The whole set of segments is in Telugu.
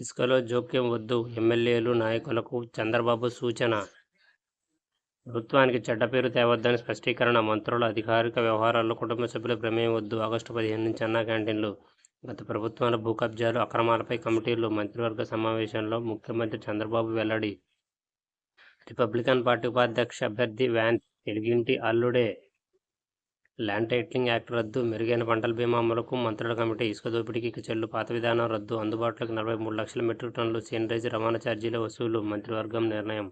ఇసుకలో జోక్యం వద్దు. ఎమ్మెల్యేలు నాయకులకు చంద్రబాబు సూచన. ప్రభుత్వానికి చెడ్డ పేరు తేవద్దని స్పష్టీకరణ. మంత్రుల అధికారిక వ్యవహారాల్లో కుటుంబ సభ్యుల ప్రమేయం వద్దు. ఆగస్టు పదిహేను నుంచి అన్నా క్యాంటీన్లు. గత ప్రభుత్వాల భూ కబ్జాలు అక్రమాలపై కమిటీలు మంత్రివర్గ సమావేశంలో ముఖ్యమంత్రి చంద్రబాబు వెల్లడి. రిపబ్లికన్ పార్టీ ఉపాధ్యక్ష అభ్యర్థి వ్యాన్ తెలుగింటి అల్లుడే ల్యాండ్ టైటిలింగ్ యాక్ట్ రద్దు మెరుగైన పంటల బీమా అమలుకు మంత్రుల కమిటీ ఇసుక దోపిడీకి చెల్లు పాత విధానం రద్దు అందుబాటులోకి నలభై మూడు లక్షల మెట్రిక్ టన్నులు సేనరైజ్ రవాణా ఛార్జీల వసూలు మంత్రివర్గం నిర్ణయం.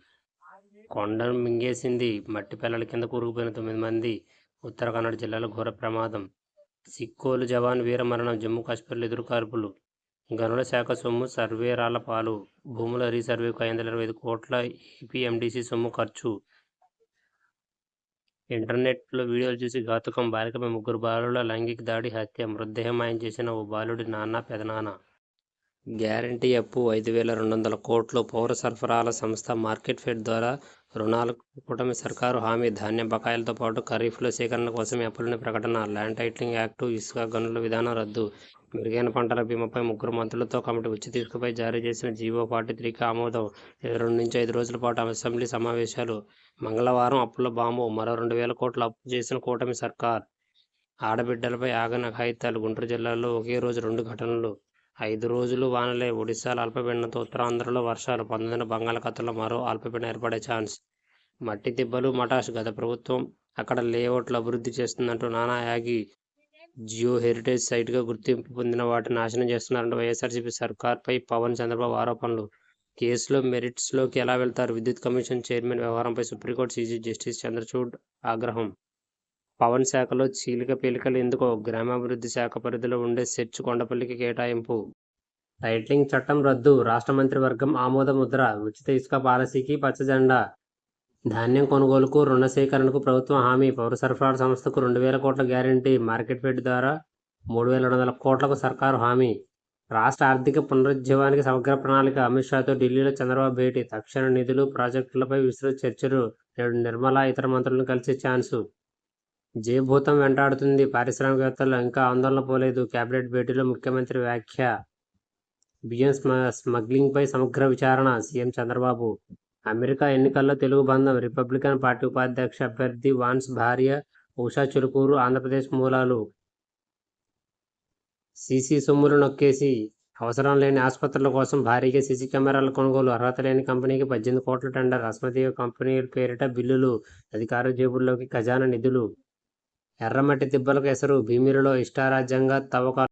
కొండను మింగేసింది మట్టి పిల్లల కింద కూరుకుపోయిన తొమ్మిది మంది ఉత్తర కన్నడ జిల్లాలో ఘోర ప్రమాదం. సిక్కోలు జవాన్ వీరమరణం జమ్మూ కాశ్మీర్లో ఎదురుకార్పులు గనుల శాఖ సొమ్ము సర్వేరాల పాలు. భూముల రీసర్వేకు ఐదు వందల ఇరవై ఐదు కోట్ల ఈపీఎండీసీ సొమ్ము ఖర్చు. ఇంటర్నెట్లో వీడియోలు చూసి ఘాతుకం బాలికపై ముగ్గురు బాలుల లైంగిక దాడి హత్య మృతదేహం మాయం చేసిన ఓ బాలుడి నాన్న పెదనాన్న. గ్యారంటీ అప్పు ఐదు వేల రెండు వందల కోట్లు పౌర సరఫరాల సంస్థ మార్కెట్ ఫెడ్ ద్వారా రుణాలకు కూటమి సర్కారు హామీ ధాన్యం బకాయిలతో పాటు ఖరీఫ్లో సేకరణ కోసం అప్పులని ప్రకటన ల్యాండ్ టైటిలింగ్ యాక్టు ఇసుక గనుల విధానం రద్దు మెరుగైన పంటల బీమాపై ముగ్గురు మంత్రులతో కమిటీ ఉచిత ఇసుకపై జారీ చేసిన జీవో ఫార్టీ త్రీకి ఆమోదం రెండు నుంచి ఐదు రోజుల పాటు అసెంబ్లీ సమావేశాలు మంగళవారం అప్పుల బాంబు మరో రెండు వేల కోట్లు అప్పు చేసిన కూటమి సర్కార్. ఆడబిడ్డలపై ఆగన కాగితాలు గుంటూరు జిల్లాలో ఒకే రోజు రెండు ఘటనలు. ఐదు రోజులు వానలే. ఒడిశాలో అల్పపీడనంతో ఉత్తరాంధ్రలో వర్షాలు పంతొమ్మిదిన బంగాళాఖాతంలో మరో అల్పపీడనం ఏర్పడే ఛాన్స్. మట్టి దిబ్బలు మటాష్ గత ప్రభుత్వం అక్కడ లేఅవుట్లు అభివృద్ధి చేస్తుందంటూ నానా యాగి జియో హెరిటేజ్ సైట్గా గుర్తింపు పొందిన వాటిని నాశనం చేస్తున్నారంటూ వైఎస్ఆర్సీపీ సర్కార్పై పవన్ చంద్రబాబు ఆరోపణలు. కేసులో మెరిట్స్లోకి ఎలా వెళ్తారు? విద్యుత్ కమిషన్ చైర్మన్ వ్యవహారంపై supreme court C J justice Chandrachud ఆగ్రహం. పవన్ శాఖలో చీలిక పీలికలు ఎందుకో గ్రామాభివృద్ధి శాఖ పరిధిలో ఉండే సెర్చ్ కొండపల్లికి కేటాయింపు. టైట్లింగ్ చట్టం రద్దు రాష్ట్ర మంత్రివర్గం ఆమోద ముద్ర ఉచిత ఇసుక పాలసీకి పచ్చజెండా ధాన్యం కొనుగోలుకు రుణ సేకరణకు ప్రభుత్వం హామీ పౌర సరఫరాల సంస్థకు రెండు వేల కోట్ల గ్యారంటీ మార్కెట్ ఫెడ్ ద్వారా మూడు వేల రెండు వందల కోట్లకు సర్కారు హామీ. రాష్ట్ర ఆర్థిక పునరుజ్జీవానికి సమగ్ర ప్రణాళిక అమిత్ షాతో ఢిల్లీలో చంద్రబాబు భేటీ తక్షణ నిధులు ప్రాజెక్టులపై విస్తృత చర్చలు నేడు నిర్మలా ఇతర మంత్రులను కలిసే ఛాన్సు. జయభూతం వెంటాడుతుంది. పారిశ్రామికవేత్తలు ఇంకా ఆందోళన పోలేదు. కేబినెట్ భేటీలో ముఖ్యమంత్రి వ్యాఖ్య. బియ్యం స్మ స్మగ్లింగ్పై సమగ్ర విచారణ. సీఎం చంద్రబాబు. అమెరికా ఎన్నికల్లో తెలుగు బంధం. రిపబ్లికన్ పార్టీ ఉపాధ్యక్ష అభ్యర్థి వాన్స్ భార్య ఉషా చురుకూరు ఆంధ్రప్రదేశ్ మూలాలు. సీసీ సొమ్ములు నొక్కేసి అవసరం లేని ఆసుపత్రుల కోసం భారీగా సీసీ కెమెరాల కొనుగోలు. అర్హత లేని కంపెనీకి పద్దెనిమిది కోట్ల టెండర్. అస్మదీయ కంపెనీ పేరిట బిల్లులు. అధికార జేబుల్లోకి ఖజానా నిధులు. ఎర్రమట్టి దిబ్బలకు ఎసరు. భీమిరిలో ఇష్టారాజ్యంగా తవ్వకాలు